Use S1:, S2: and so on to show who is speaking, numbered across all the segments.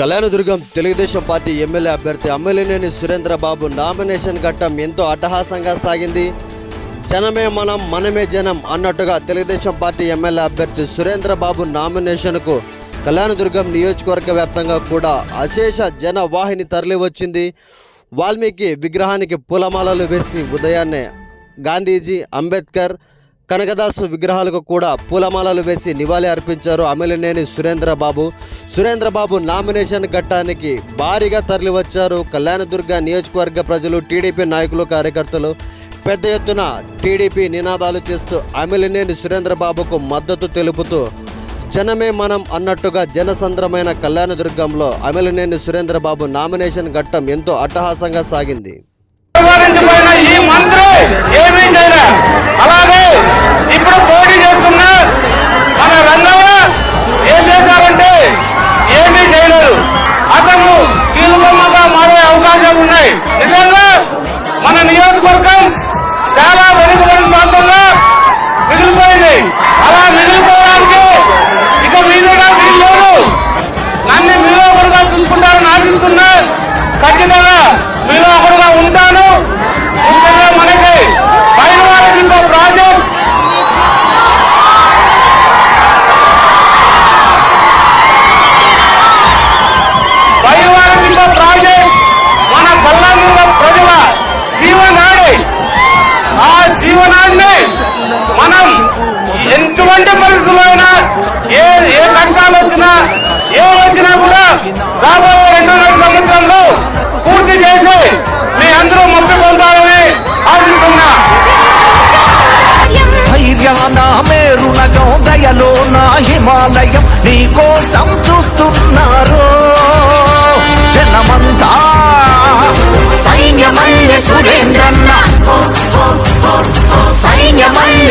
S1: Kalyandurg Telugu Desam party MLA అభ్యర్థి అమ్మెలినేని Surendra Babu nomination ఘట్టం ఎంతో అట్టహాసంగా సాగింది. జనమే మనం మనమే జనం అన్నట్టుగా తెలుగుదేశం పార్టీ ఎమ్మెల్యే అభ్యర్థి సురేంద్రబాబు నామినేషన్కు కళ్యాణదుర్గం నియోజకవర్గ వ్యాప్తంగా కూడా అశేష జన వాహిని తరలివచ్చింది. వాల్మీకి విగ్రహానికి పూలమాలలు వేసి ఉదయాన్నే గాంధీజీ అంబేద్కర్ కనకదాసు విగ్రహాలకు కూడా పూలమాలలు వేసి నివాళి అర్పించారు అమిలినేని సురేంద్రబాబు. సురేంద్రబాబు నామినేషన్ ఘట్టానికి భారీగా తరలివచ్చారు. కళ్యాణదుర్గ నియోజకవర్గ ప్రజలు టీడీపీ నాయకులు కార్యకర్తలు పెద్ద ఎత్తున టీడీపీ నినాదాలు చేస్తూ అమిలినేని సురేంద్రబాబుకు మద్దతు తెలుపుతూ జనమే మనం అన్నట్టుగా జనసంద్రమైన కళ్యాణదుర్గంలో అమిలినేని సురేంద్రబాబు నామినేషన్ ఘట్టం ఎంతో అట్టహాసంగా సాగింది.
S2: చూసుకుంటారని ఖచ్చితంగా మీలో ఒకరుగా ఉంటాను. ముఖ్యంగా మనకి పైన వారికి ఇంకో ప్రాజెక్ట్. పైన వారికి ఇంకో ప్రాజెక్ట్. మన కళ్ళందుల ప్రజల జీవనాడి. ఆ జీవనాన్ని మనం ఎటువంటి పరిస్థితుల్లో అయినా ఏ ఏ కష్టాలు వచ్చినా ఏ వచ్చినా కూడా రాబోయే రెండున్నర సంవత్సరంలో పూర్తి చేసి మీ అందరూ మొక్కి పొందాలని ఆశిస్తున్నా.
S3: ధైర్యాన మేరునగం దయలో నా హిమాలయం నీ కోసం చూస్తున్నారు. జనమంతా సైన్యమల్య సురేంద్రన్న. సైన్యమల్య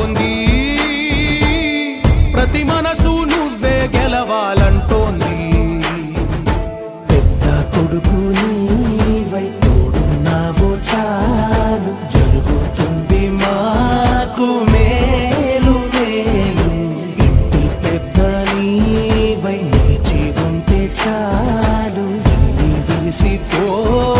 S4: స్వాగతం ప్రతి మనసు నువ్వే గెలవాలంటోంది.
S3: పెద్ద కొడుకు నీవై తోడున్నావు చాలు. జరుగుతుంది మాకు మేలు మేలు. ఇంటి పెద్ద నీవై నిలిచి ఉంటే చాలు.
S4: వెల్లి విరిసి పోవ